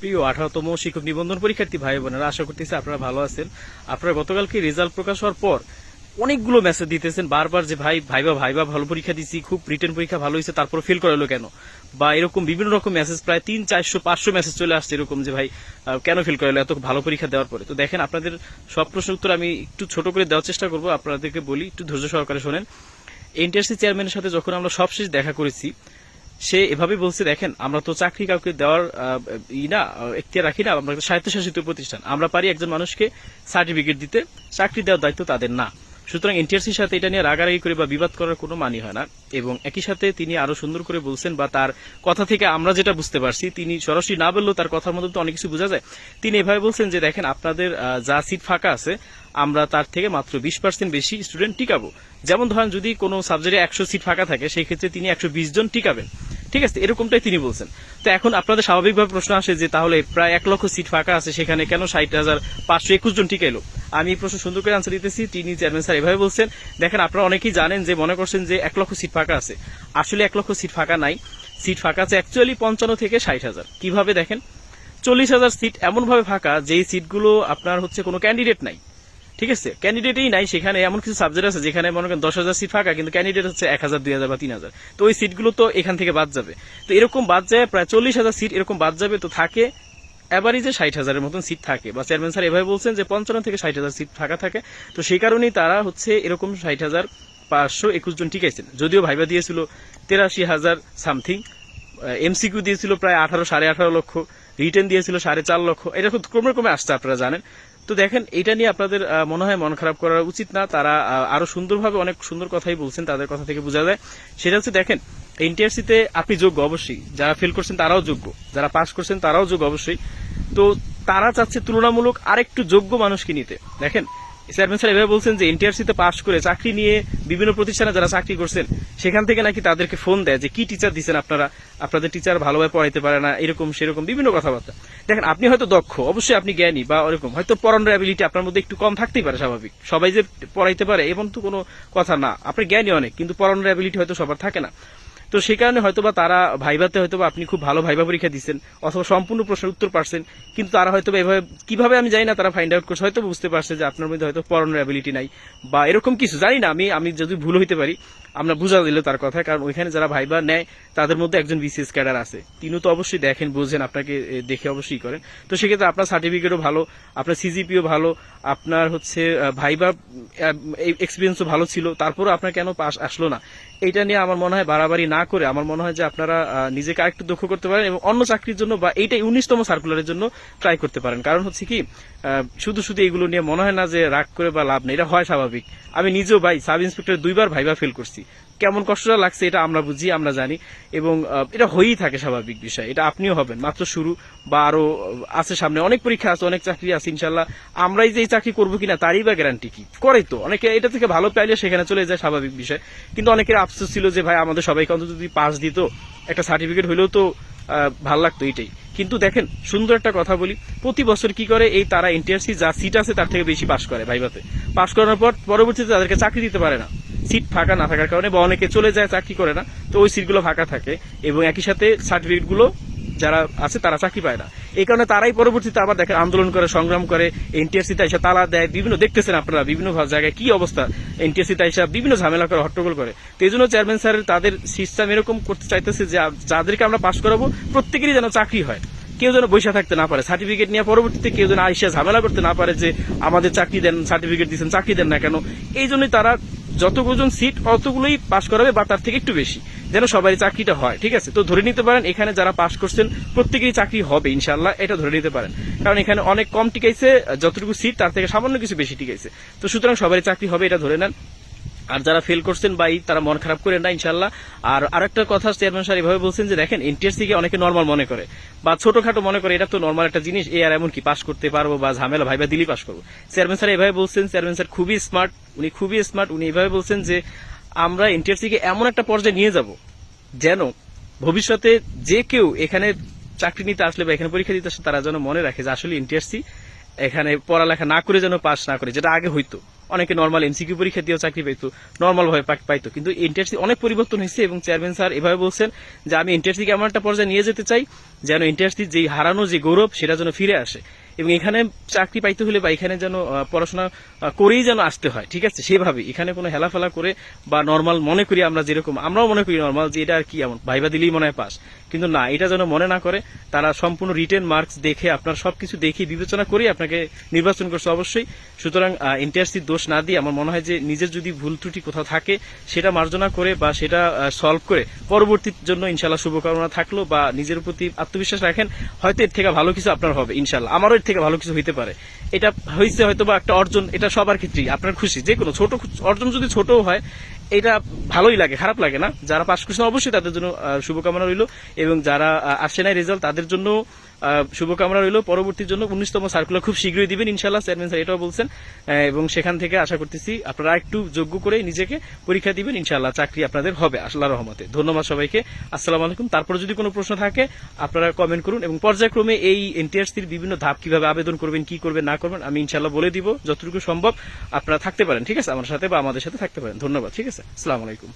প্রিয় আঠারোতম শিক্ষক নিবন্ধন পরীক্ষার্থী ভাই বোনেরা, আশা করতেছি আপনারা ভালো আছেন। আপনারা গতকালকে রেজাল্ট প্রকাশ হওয়ার পর অনেকগুলো মেসেজ দিতেছেন, বারবার যে, ভাই ভাইবা ভাইবা ভালো পরীক্ষা দিছি, খুব রিটেন পরীক্ষা ভালো হয়েছে তারপর ফেল করালো কেন? বা এরকম বিভিন্ন রকম মেসেজ প্রায় তিন, চারশো, পাঁচশো মেসেজ চলে আসছে এরকম যে, ভাই কেন ফেল করালো, এত ভালো পরীক্ষা দেওয়ার পরে? তো দেখেন, আপনাদের সব প্রশ্নের উত্তর আমি একটু ছোট করে দেওয়ার চেষ্টা করব, আপনাদেরকে বলি, একটু ধৈর্য সহকারে শোনেন। এনটিআরসি চেয়ারম্যানের সাথে যখন আমরা সবশেষ দেখা করেছি সে এভাবে বলছে, দেখেন, আমরা তো চাকরি কাউকে দেওয়ার ই না, এখতিয়ার রাখি না, আমরা স্বায়ত্তশাসিত প্রতিষ্ঠান। আমরা পারি একজন মানুষকে সার্টিফিকেট দিতে, চাকরি দেওয়ার দায়িত্ব তাদের না। সুতরাং এনটিআরসির সাথে এটা নিয়ে রাগারাগি করে বা বিবাদ করার কোনো মানি হয় না। এবং একই সাথে তিনি আরও সুন্দর করে বলছেন বা তার কথা থেকে আমরা যেটা বুঝতে পারছি, তিনি সরাসরি না বললেও তার কথার মধ্যে তো অনেক কিছু বোঝা যায়। তিনি এভাবে বলছেন যে, দেখেন, আপনাদের যা সিট ফাঁকা আছে আমরা তার থেকে মাত্র বিশ পার্সেন্ট বেশি স্টুডেন্ট টিকাবো। যেমন ধরেন যদি কোনো সাবজেক্টে একশো সিট ফাঁকা থাকে, সেই ক্ষেত্রে তিনি একশো বিশ জন টিকাবেন। ঠিক আছে? এরকমটাই তিনি বলছেন। তো এখন আপনাদের স্বাভাবিকভাবে প্রশ্ন আসে যে, তাহলে প্রায় এক লক্ষ সিট ফাঁকা আছে, সেখানে কেন ষাট হাজার পাঁচশো একুশ জন টিকাইলো? আমি এই প্রশ্ন সুন্দর করে আনসার দিতেছি। তিনি চেয়ারম্যান স্যার এভাবে বলছেন। দেখেন, আপনারা অনেকেই জানেন যে, মনে করছেন যে, এক লক্ষ সিট ফাঁকা আছে। আসলে এক লক্ষ সিট ফাঁকা নাই। সিট ফাঁকা আছে অ্যাকচুয়ালি পঞ্চান্ন থেকে ষাট হাজার। কীভাবে দেখেন? চল্লিশ হাজার সিট এমনভাবে ফাঁকা যেই সিটগুলো আপনার হচ্ছে কোনো ক্যান্ডিডেট নাই। ঠিক আছে? ক্যান্ডিডেটই নাই সেখানে, এমন কিছু সাবজেক্ট আছে যেখানে মনে করেন দশ হাজার সিট ফাঁকা, কিন্তু ক্যান্ডিডেট হচ্ছে এক হাজার, দুই হাজার বা তিন হাজার। তো ওই সিটগুলো তো এখান থেকে বাদ যাবে। তো এরকম বাদ যায়, প্রায় চল্লিশ হাজার সিট এরকম বাদ যাবে, তো থাকে অ্যাভারেজে ষাট হাজারের মতন সিট থাকে। বা চেয়ারম্যান স্যার এভাবে বলছেন যে পঞ্চান্ন থেকে ষাট হাজার সিট ফাঁকা থাকে। তো সেই কারণেই তারা হচ্ছে এরকম ষাট হাজার পাঁচশো একুশ জন টিকাইছেন। যদিও ভাইবা দিয়েছিল তেরাশি হাজার সামথিং এমসিকিউ দিয়েছিল প্রায় আঠারো, সাড়ে আঠারো লক্ষ রিটার্ন দিয়েছিল সাড়ে চার লক্ষ। এটা খুব ক্রমে ক্রমে আসছে, আপনারা জানেন। তো দেখেন, এটা নিয়ে আপনাদের মনে হয় মন খারাপ করা উচিত না। তারা আরও সুন্দরভাবে অনেক সুন্দর কথাই বলছেন, তাদের কথা থেকে বোঝা যায়। সেটা হচ্ছে, দেখেন, এনটিআরসিতে আপনি যোগ্য অবশ্যই। যারা ফেল করছেন, তারাও যোগ্য। যারা পাশ করছেন, তারাও যোগ্য অবশ্যই। তো তারা চাচ্ছে তুলনামূলক আরেকটু যোগ্য মানুষকে নিতে। দেখেন চেয়ারম্যান স্যার, এভাবে বলছেন যে এনটিআরসিতে পাশ করে চাকরি নিয়ে বিভিন্ন প্রতিষ্ঠানে যারা চাকরি করছেন, সেখান থেকে নাকি তাদেরকে ফোন দেয় যে কি টিচার দিচ্ছেন আপনারা? আপনাদের টিচার ভালোভাবে পড়াইতে পারে না, এরকম, সেরকম বিভিন্ন কথাবার্তা। দেখেন, আপনি হয়তো দক্ষ, অবশ্যই আপনি জ্ঞানী বা ওরকম, হয়তো পড়ানোর অ্যাবিলিটি আপনার মধ্যে একটু কম থাকতেই পারে, স্বাভাবিক। সবাই যে পড়াইতে পারে, এমন তো কোনো কথা না। আপনি জ্ঞানী অনেক, কিন্তু পড়ানোর অ্যাবিলিটি হয়তো সবার থাকে না। তো সে কারণে হয়তো বা তারা ভাইভাতে হয়তোবা আপনি খুব ভালো ভাইভা পরীক্ষা দিচ্ছেন অথবা সম্পূর্ণ প্রশ্নের উত্তর পারছেন, কিন্তু তারা হয়তো এভাবে কীভাবে আমি জানি না, তারা ফাইন্ড আউট করছে হয়তো বুঝতে পারছে যে আপনার মধ্যে হয়তো পড়ানোর অ্যাবিলিটি নাই, বা এরকম কিছু, জানি না, আমি আমি যদি ভুল হইতে পারি আমরা বুঝা দিল তার কথা, কারণ ওইখানে যারা ভাইবা নেয়, তাদের মধ্যে একজন বিসিএস ক্যাডার আছে। তিনিও তো অবশ্যই দেখেন, বোঝেন, আপনাকে দেখে অবশ্যই করেন। তো সেক্ষেত্রে আপনার সার্টিফিকেটও ভালো, আপনার সিজিপিও ভালো, আপনার হচ্ছে ভাইবা এক্সপিরিয়েন্সও ভালো ছিল, তারপরও আপনার কেন পাস আসলো না? এইটা নিয়ে আমার মনে হয় বাড়াবাড়ি না করে, আমার মনে হয় যে আপনারা নিজেকে আরেকটু দক্ষ করতে পারেন এবং অন্য চাকরির জন্য বা এইটাই উনিশতম সার্কুলারের জন্য ট্রাই করতে পারেন। কারণ হচ্ছে কি শুধু শুধু এগুলো নিয়ে মনে হয় না যে রাগ করে বা লাভ নেই, এটা হয় স্বাভাবিক। আমি নিজেও ভাই সাব ইন্সপেক্টর দুইবার ভাইবা ফেল করছি। কেমন কষ্টটা লাগছে, এটা আমরা বুঝি, আমরা জানি। এবং এটা হয়েই থাকে স্বাভাবিক বিষয়, এটা আপনিও হবেন। মাত্র শুরু বা আরও আছে সামনে, অনেক পরীক্ষা আছে, অনেক চাকরি আছে ইনশাল্লাহ আমরাই যে এই চাকরি করব কিনা, তারই বা গ্যারান্টি কি? করে তো। অনেকে এটা থেকে ভালো পাইলে সেখানে চলে যায়, স্বাভাবিক বিষয়। কিন্তু অনেকের আফসোস ছিল যে, ভাই, আমাদের সবাইকে অন্তত যদি পাস দিত, একটা সার্টিফিকেট হলেও তো ভালো লাগতো এইটাই। কিন্তু দেখেন, সুন্দর একটা কথা বলি, প্রতি বছর কি করে এই তারা এনটিআরসি যা সিট আছে, তার থেকে বেশি পাশ করে ভাইভাতে পাশ করানোর পর, পরবর্তীতে তাদেরকে চাকরি দিতে পারে না। সিট ফাঁকা না থাকার কারণে বা অনেকে চলে যায় চাকরি করে না, তো ওই সিটগুলো ফাঁকা থাকে এবং একই সাথে সার্টিফিকেটগুলো যারা আছে তারা চাকরি পায় না। এই কারণে তারাই পরবর্তীতে আবার দেখেন আন্দোলন করে, সংগ্রাম করে এনটিআরসি এসে তালা দেয়, বিভিন্ন দেখতেছেন আপনারা বিভিন্ন জায়গায় কি অবস্থা। এনটিআরসি এসে বিভিন্ন ঝামেলা করে, হট্টগোল করে। তো এই জন্য চেয়ারম্যান স্যার তাদের সিস্টেম এরকম করতে চাইতেছে যে যাদেরকে আমরা পাশ করাবো, প্রত্যেকেরই যেন চাকরি হয়। কেউ যেন বসে থাকতে না পারে। সার্টিফিকেট নিয়ে পরবর্তীতে কেউ যেন আইসা ঝামেলা করতে না পারে যে, আমাদের চাকরি দেন সার্টিফিকেট দিচ্ছেন চাকরি দেন না কেন। এই জন্যই তারা যতগুলো সিট অতগুলোই পাশ করাবে বা তার থেকে একটু বেশি, যেন সবারই চাকরিটা হয়, ঠিক আছে? তো ধরে নিতে পারেন, এখানে যারা পাশ করছেন, প্রত্যেকেরই চাকরি হবে ইনশাল্লাহ এটা ধরে নিতে পারেন। কারণ এখানে অনেক কম টিকাইছে, যতটুকু সিট তার থেকে সামান্য কিছু বেশি টিকাইছে। তো সুতরাং সবারই চাকরি হবে, এটা ধরে নেন। আর যারা ফেল করছেন বা তারা মন খারাপ করেন না ইনশাল্লাহ আর আরেকটা কথা চেয়ারম্যান স্যার এভাবে বলছেন যে, দেখেন এনটিএসসি কে অনেকে নর্মাল মনে করে বা ছোটখাটো মনে করে, এটা তো নর্মাল একটা জিনিস, এ আর এমন কি পাস করতে পারব বা ঝামেলা ভাইবা দিলি পাস করব। চেয়ারম্যান স্যার এভাবে বলছেন চেয়ারম্যান স্যার খুবই স্মার্ট উনি খুবই স্মার্ট উনি এভাবে বলছেন যে, আমরা এনটিএসসি কে এমন একটা পর্যায়ে নিয়ে যাব যেন ভবিষ্যতে যে কেউ এখানে চাকরি নিতে আসলে বা এখানে পরীক্ষা দিতে আসলে তারা যেন মনে রাখে যে, আসলে এনটিআরসি এখানে পড়ালেখা না করে যেন পাস না করে, যেটা আগে হইতো। অনেকে নর্মাল এমসিকিউ পরীক্ষা দিয়েও চাকরি পাইতো নর্মাল ভাবে পাইতো। কিন্তু এনটিআরসি অনেক পরিবর্তন হয়েছে এবং চেয়ারম্যান স্যার এভাবে বলছেন যে, আমি এনটিআরসিকে এমন একটা পর্যায়ে নিয়ে যেতে চাই যেন এনটিআরসি যেই হারানো যে গৌরব সেটা যেন ফিরে আসে। এবং এখানে চাকরি পাইতে হলে বা এখানে যেন পড়াশোনা করেই যেন আসতে হয়, ঠিক আছে? সেভাবে। এখানে কোনো হেলাফেলা করে বা নর্মাল মনে করি আমরা যেরকম, আমরাও মনে করি নর্মাল যে এটা আর কি এমন, ভাইবা দিলেই মনে হয় পাস কিন্তু না, এটা যেন মনে না করে, তারা সম্পূর্ণ রিটেন মার্কস দেখে আপনার সবকিছু দেখে বিবেচনা করে আপনাকে নির্বাচন করছে অবশ্যই। সুতরাং এনটিআরসির দোষ না দিয়ে আমার মনে হয় যে নিজের যদি ভুল ত্রুটি কোথাও থাকে, সেটা মার্জনা করে বা সেটা সলভ করে পরবর্তীর জন্য ইনশাল্লাহ শুভকামনা থাকল বা নিজের প্রতি আত্মবিশ্বাস রাখেন, হয়তো এর থেকে ভালো কিছু আপনার হবে ইনশাল্লাহ আমারও এর থেকে ভালো কিছু হইতে পারে। এটা হয়েছে হয়তো বা একটা অর্জন, এটা সবার ক্ষেত্রেই, আপনার খুশি যে কোনো ছোট অর্জন যদি ছোটও হয় এটা ভালোই লাগে, খারাপ লাগে না। যারা পাশ করছেন অবশ্যই তাদের জন্য শুভকামনা রইল এবং যারা আসে নাই রেজাল্ট তাদের জন্য শুভকামনা রইল। পরবর্তীর জন্য উনিশতম সার্কুলার খুব শীঘ্রই দিবেন ইনশাল্লাহ চেয়ারম্যান স্যার এটাও বলছেন। এবং সেখান থেকে আশা করতেছি আপনারা একটু যোগ্য করে নিজেকে পরীক্ষা দিবেন ইনশাল্লাহ চাকরি আপনাদের হবে, আল্লাহ রহমতে। ধন্যবাদ সবাইকে, আসসালামু আলাইকুম। তারপরে যদি কোনো প্রশ্ন থাকে, আপনারা কমেন্ট করুন এবং পর্যায়ক্রমে এই এনটিআরসির বিভিন্ন ধাপ কীভাবে আবেদন করবেন, কি করবেন, না করবেন, আমি ইনশাল্লাহ বলে দিব। যতটুকু সম্ভব আপনারা থাকতে পারেন, ঠিক আছে? আমার সাথে বা আমাদের সাথে থাকতে পারেন। ধন্যবাদ, ঠিক আছে? আসসালামু আলাইকুম।